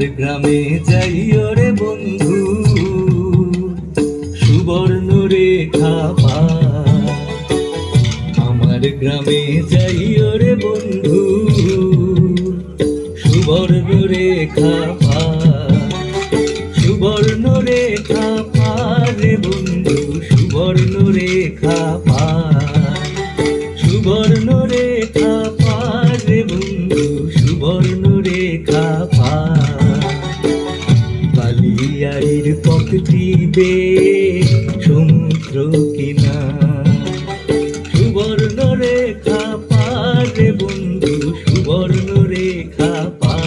আমার গ্রামে যাইও রে বন্ধু। সুবর্ণ রেখা পা। আমার গ্রামে যাইও রে বন্ধু। সুবর্ণ রেখা পা। সুবর্ণ রেখা পারে বন্ধু সুবর্ণ রেখা পা। পথটি বে সমুদ্র কিনা সুবর্ণ রেখা পারে বন্ধু সুবর্ণ রেখা পা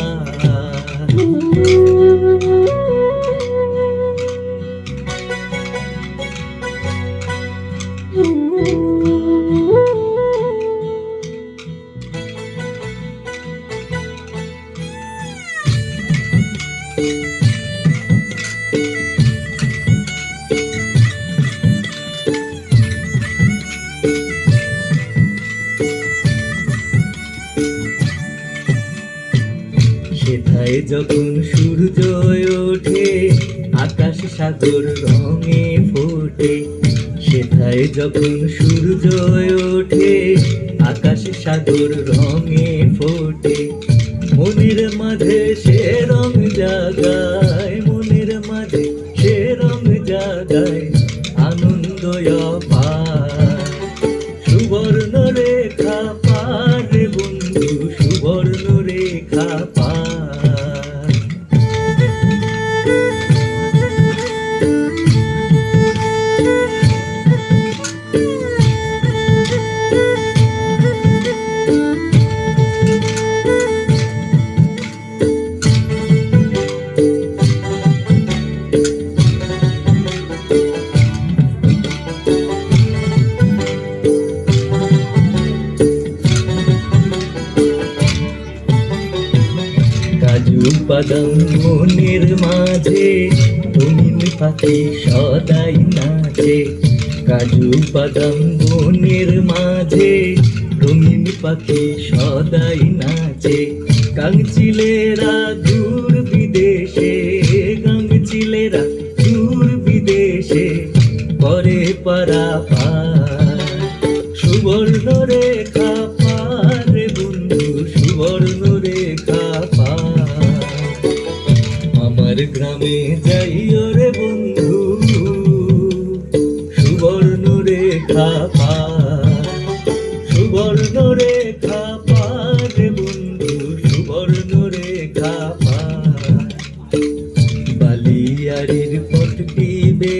সেথায় যখন সূর্য ওঠে, আকাশ সাগর রঙে ফোটে। সেথায় যখন সূর্য ওঠে, আকাশ সাগর রঙে ফোটে। মনের মাঝে সে রং জাগায়। বাদাম মাঝে পাখি সদাই নাচে। কাজু বাদাম মনের মাঝে রঙিন পাখি সদাই নাচে। কাংচিলেরা দূর বিদেশে গাংচিলেরা দূর বিদেশে। পারা পার সুবর্ণ তোমার গ্রামে যাইও রে বন্ধু, সুবর্ণ রে পার। সুবর্ণ রে রেখা রে বন্ধু, সুবর্ণ রেখা পার। বালিয়ারির পট পিবে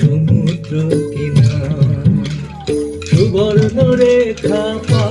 সমুদ্র কিনা সুবর্ণ রে পার।